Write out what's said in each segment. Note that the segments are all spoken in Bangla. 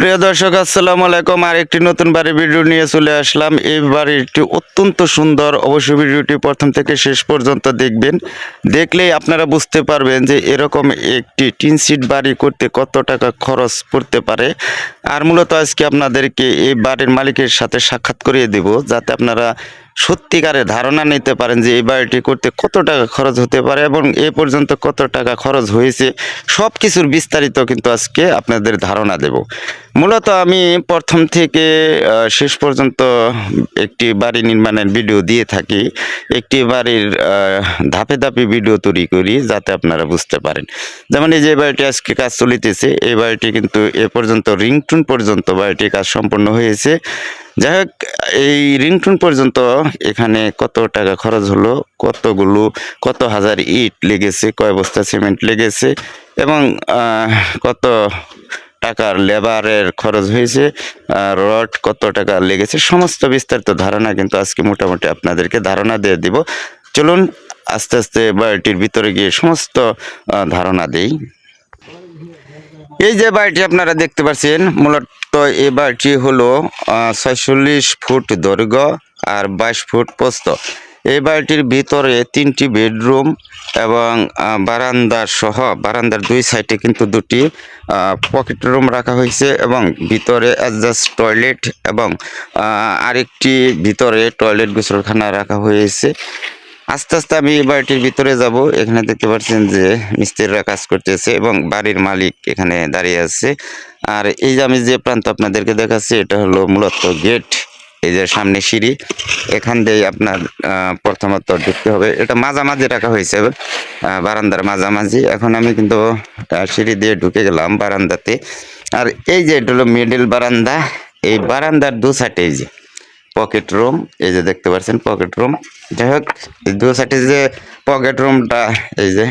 প্রিয় দর্শক, আসসালামু আলাইকুম। আর একটি নতুন বাড়ির ভিডিও নিয়ে চলে আসলাম। এই বাড়িটি অত্যন্ত সুন্দর, অবশ্যই ভিডিওটি প্রথম থেকে শেষ পর্যন্ত দেখবেন। দেখলেই আপনারা বুঝতে পারবেন যে এরকম একটি টিন সিট বাড়ি করতে কত টাকা খরচ পড়তে পারে। আর মূলত আজকে আপনাদেরকে এই বাড়ির মালিকের সাথে সাক্ষাৎ করিয়ে দেব, যাতে আপনারা সত্যিকারে ধারণা নিতে পারেন যে এই বাড়িটি করতে কত টাকা খরচ হতে পারে এবং এ পর্যন্ত কত টাকা খরচ হয়েছে সব কিছুর বিস্তারিত কিন্তু আজকে আপনাদের ধারণা দেব। মূলত আমি প্রথম থেকে শেষ পর্যন্ত একটি বাড়ি নির্মাণের ভিডিও দিয়ে থাকি, একটি বাড়ির ধাপে ধাপে ভিডিও তৈরি করি যাতে আপনারা বুঝতে পারেন। যেমন এই যে বাড়িটি আজকে কাজ চলিতেছে, এই বাড়িটি কিন্তু এ পর্যন্ত রিংটুন পর্যন্ত বাড়িটির কাজ সম্পন্ন হয়েছে। যাই হোক, এই রিংটুন পর্যন্ত এখানে কত টাকা খরচ হলো, কতগুলো, কত হাজার ইট লেগেছে, কয় বস্তা সিমেন্ট লেগেছে, এবং কত টাকার লেবারের খরচ হয়েছে রড কত টাকা লেগেছে, সমস্ত বিস্তারিত ধারণা কিন্তু আজকে মোটামুটি আপনাদেরকে ধারণা দিয়ে দিব। চলুন আস্তে আস্তে বাড়িটির ভিতরে গিয়ে সমস্ত ধারণা দেই। এই যে বাড়িটি আপনারা দেখতে পাচ্ছেন মূলত এই বাড়িটি হলো ছয়চল্লিশ ফুট দৈর্ঘ্য আর বাইশ ফুট পোস্ত এই বাড়িটির ভিতরে তিনটি বেডরুম এবং বারান্দা সহ, বারান্দার দুই সাইডে কিন্তু দুটি পকেট রুম রাখা হয়েছে এবং ভিতরে অ্যাডজাস্ট টয়লেট এবং আরেকটি ভিতরে টয়লেট গোসলখানা রাখা হয়েছে। আস্তে আস্তে আমি এই বাড়িটির ভিতরে যাব। এখানে দেখতে পাচ্ছেন যে মিস্ত্রিরা কাজ করতেছে এবং বাড়ির মালিক এখানে দাঁড়িয়ে আছে। আর এই যে আমি যে প্রান্ত আপনাদেরকে দেখাচ্ছি, এটা হলো মূলত গেট। এই যে সামনে সিঁড়ি, এখান দিয়ে আপনার প্রথমত ঢুকতে হবে। এটা মাঝামাঝি রাখা হয়েছে বারান্দার মাঝামাঝি। এখন আমি কিন্তু সিঁড়ি দিয়ে ঢুকে গেলাম বারান্দাতে। আর এই যে এটা হলো মিডল বারান্দা, এই বারান্দার দু সাইডে এই যে। পকেট রুম এই যে দেখতে পাচ্ছেন পকেট রুম যাই হোক দু সাইডে যে পকেট রুমটা এই যে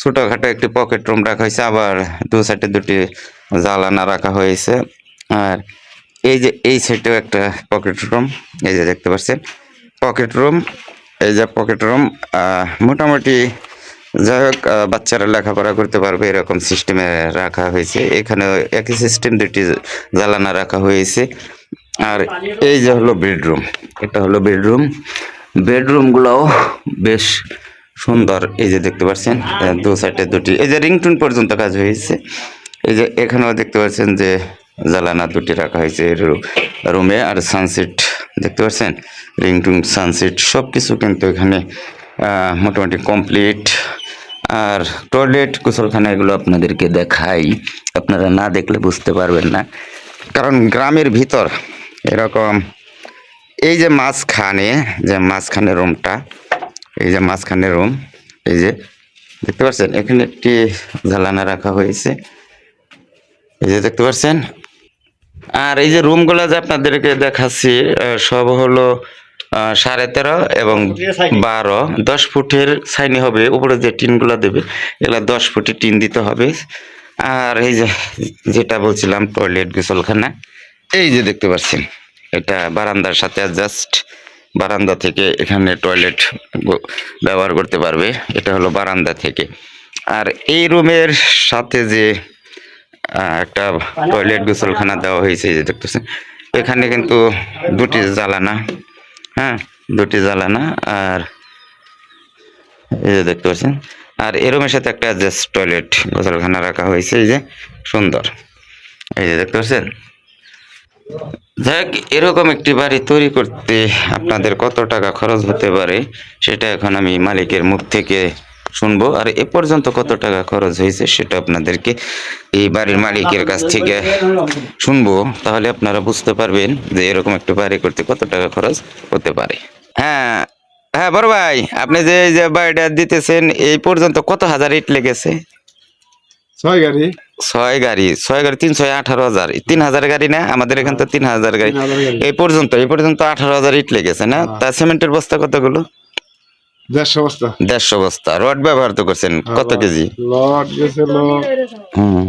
ছোটোখাটো একটি পকেট রুম রাখা হয়েছে, আবার দু সাইডে দুটি জ্বালানা রাখা হয়েছে। আর এই যে, এই সাইডেও একটা পকেট রুম এই যে দেখতে পাচ্ছেন। পকেট রুম এই যে পকেট রুম মোটামুটি যাই হোক বাচ্চারা লেখাপড়া করতে পারবে, এরকম সিস্টেমে রাখা হয়েছে। এখানে একই সিস্টেম দুটি জ্বালানা রাখা হয়েছে। আর এই যে হলো বেডরুম, এটা হলো বেডরুম। বেডরুমগুলোও বেশ সুন্দর, এই যে দেখতে পাচ্ছেন দু সাইডে দুটি। এই যে রিংটুন পর্যন্ত কাজ হয়েছে। এই যে এখানেও দেখতে পাচ্ছেন যে জ্বালানা দুটি রাখা হয়েছে রুমে। আর সানসেট, দেখতে পাচ্ছেন? রিংটুন, সানসেট সব কিছু কিন্তু এখানে মোটামুটি কমপ্লিট। আর টয়লেট, গোসলখানা এগুলো আপনাদেরকে দেখাই। আপনারা না দেখলে বুঝতে পারবেন না। কারণ গ্রামের ভিতর এরকম। এই যে মাঝখানে যে মাঝখানে রুমটা, এই যে মাঝখানে রুম, এই যে, দেখতে পাচ্ছেন? এখানে একটি জ্বালানা রাখা হয়েছে। এই যে দেখতে পাচ্ছেন? আর এই যে রুমগুলো যে আপনাদেরকে দেখাচ্ছি সব হলো সাড়ে তেরো এবং বারো। দশ ফুটের সাইনি হবে, উপরে যে টিনগুলো দেবে, এগুলো দশ ফুটের টিন দিতে হবে। আর এই যে, যেটা বলছিলাম, টয়লেট, গোসলখানা। এই যে দেখতে পাচ্ছেন, এটা বারান্দার সাথে জাস্ট বারান্দা থেকে এখানে টয়লেট ব্যবহার করতে পারবে, এটা হলো বারান্দা থেকে। আর এই রুমের সাথে যে একটা টয়লেট গোসলখানা দেওয়া হয়েছে, এই যে দেখতেছেন, এখানে কিন্তু দুটি জ্বালানা হ্যাঁ দুটি জ্বালানা, আর এই যে দেখতে পাচ্ছেন, আর এ রুমের সাথে একটা জাস্ট টয়লেট গোসলখানা রাখা হয়েছে, এই যে সুন্দর। এই যে দেখতে পাচ্ছেন যাক এরকম একটি বাড়ি তৈরি করতে আপনাদের কত টাকা খরচ হতে পারে, সেটা এখন আমি মালিকের মুখ থেকে শুনব। আর এ পর্যন্ত কত টাকা খরচ হয়েছে, সেটা আপনাদেরকে এই বাড়ির মালিকের কাছ থেকে শুনব। তাহলে আপনারা বুঝতে পারবেন যে এরকম একটা বাড়ি করতে কত টাকা খরচ হতে পারে। হ্যাঁ হ্যাঁ বড় ভাই, আপনি যে যে বাড়িটা দিতেছেন, এই পর্যন্ত কত হাজার ইট লেগেছে? ছয় গাড়ি। ছয় গাড়ি ছয় গাড়ি তিন ছয় আঠারো হাজার। তিন হাজার গাড়ি না? আমাদের এখানে তো তিন হাজার গাড়ি। এই পর্যন্ত এই পর্যন্ত আঠারো হাজার ইট লেগেছে না? তা সিমেন্টের বস্তা কতগুলো? দেড়শো বস্তা। দেড়শো বস্তা। রড ব্যবহার তো করছেন কত কেজি? গেছিল হুম।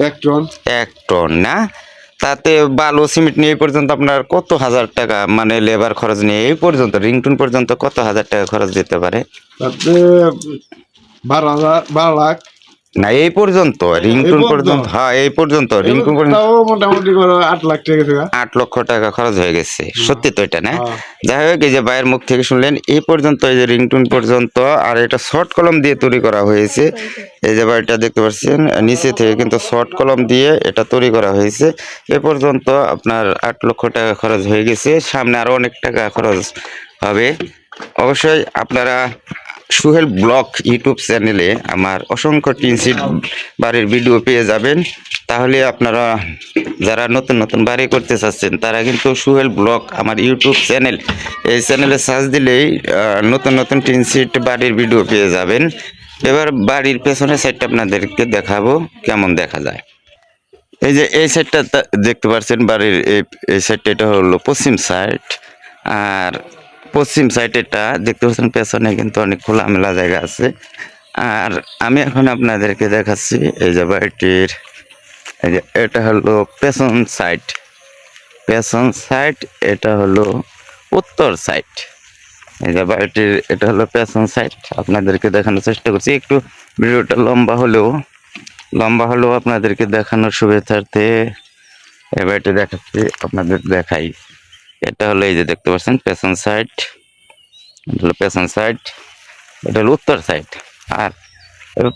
এক টন। এক টন না? তাতে বালু সিমেন্ট নিয়ে এই পর্যন্ত আপনার কত হাজার টাকা মানে লেবার খরচ নিয়ে এই পর্যন্ত রিংটুন পর্যন্ত কত হাজার টাকা খরচ দিতে পারে? তাতে বারো হাজার বারো লাখ। না এই পর্যন্ত রিংটুন পর্যন্ত? হ্যাঁ এই পর্যন্ত রিংটুন পর্যন্ত। মোটামুটি আট লাখ টাকা আট লক্ষ টাকা খরচ হয়ে গেছে সত্যি তো এটা না? হ্যাঁ। যাই হোক এই যে ভাইয়ের মুখ থেকে শুনলেন এই পর্যন্ত এই যে রিংটুন পর্যন্ত আর এটা শর্ট কলম দিয়ে তৈরি করা হয়েছে। এই যে বাড়িটা দেখতে পাচ্ছেন নিচে থেকে কিন্তু শর্ট কলম দিয়ে এটা তৈরি করা হয়েছে। এ পর্যন্ত আপনার আট লক্ষ টাকা খরচ হয়ে গেছে সামনে আরও অনেক টাকা খরচ হবে। অবশ্যই আপনারা সুহেল ব্লগ ইউটিউব চ্যানেলে আমার অসংখ্য টিনসিট বাড়ির ভিডিও পেয়ে যাবেন। তাহলে আপনারা যারা নতুন নতুন বাড়ি করতে চাচ্ছেন, তারা কিন্তু সুহেল ব্লগ আমার ইউটিউব চ্যানেল, এই চ্যানেলে সার্চ দিলেই নতুন নতুন টিনসিট বাড়ির ভিডিও পেয়ে যাবেন। এবার বাড়ির পেছনের সাইডটা আপনাদেরকে দেখাবো, কেমন দেখা যায়। এই যে এই সাইডটা দেখতে পাচ্ছেন বাড়ির এই সাইডটা এটা হলো পশ্চিম সাইড আর পশ্চিম সাইড এটা দেখতে পাচ্ছেন, পেছনে কিন্তু অনেক খোলামেলা জায়গা আছে। আর আমি এখন আপনাদেরকে দেখাচ্ছি এই যে বাড়িটির, এই যে এটা হলো পেছন সাইড। পেছন সাইড, এটা হলো উত্তর সাইড। এই যে বাড়িটির, এটা হলো পেছন সাইড। আপনাদেরকে দেখানোর চেষ্টা করছি। একটু ভিডিওটা লম্বা হলেও লম্বা হলেও আপনাদেরকে দেখানোর সুবিধার্থে এই বাড়িটি দেখাচ্ছি, আপনাদের দেখাই। এটা হলো এই যে দেখতে পাচ্ছেন, পেছন সাইড এটা হলো পেছন সাইড এটা হলো উত্তর সাইড আর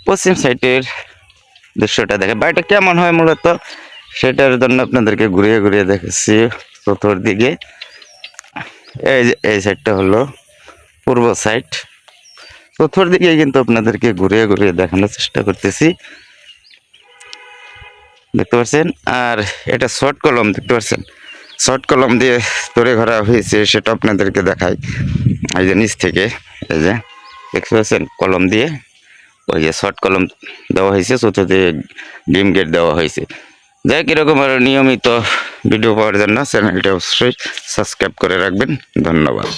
পশ্চিম সাইডের দৃশ্যটা দেখে বাড়িটা কেমন হয় মূলত, সেটার জন্য আপনাদেরকে ঘুরিয়ে ঘুরিয়ে দেখেছি চতুর দিকে। এই যে, এই সাইডটা হলো পূর্ব সাইড চতুর দিকে কিন্তু আপনাদেরকে ঘুরিয়ে ঘুরিয়ে দেখানোর চেষ্টা করতেছি। দেখতে পাচ্ছেন, আর এটা শর্ট কলম দেখতে পাচ্ছেন? শর্ট কলম দিয়ে তৈরি করা হয়েছে, সেটা আপনাদেরকে দেখাই। এই যে নিচ থেকে, এই যে দেখতে কলম দিয়ে ওই যে শর্ট কলম দেওয়া হয়েছে, চতুর্থে ডিম গেট দেওয়া হয়েছে। যাই কীরকম আর নিয়মিত ভিডিও পাওয়ার জন্য চ্যানেলটি অবশ্যই সাবস্ক্রাইব করে রাখবেন। ধন্যবাদ।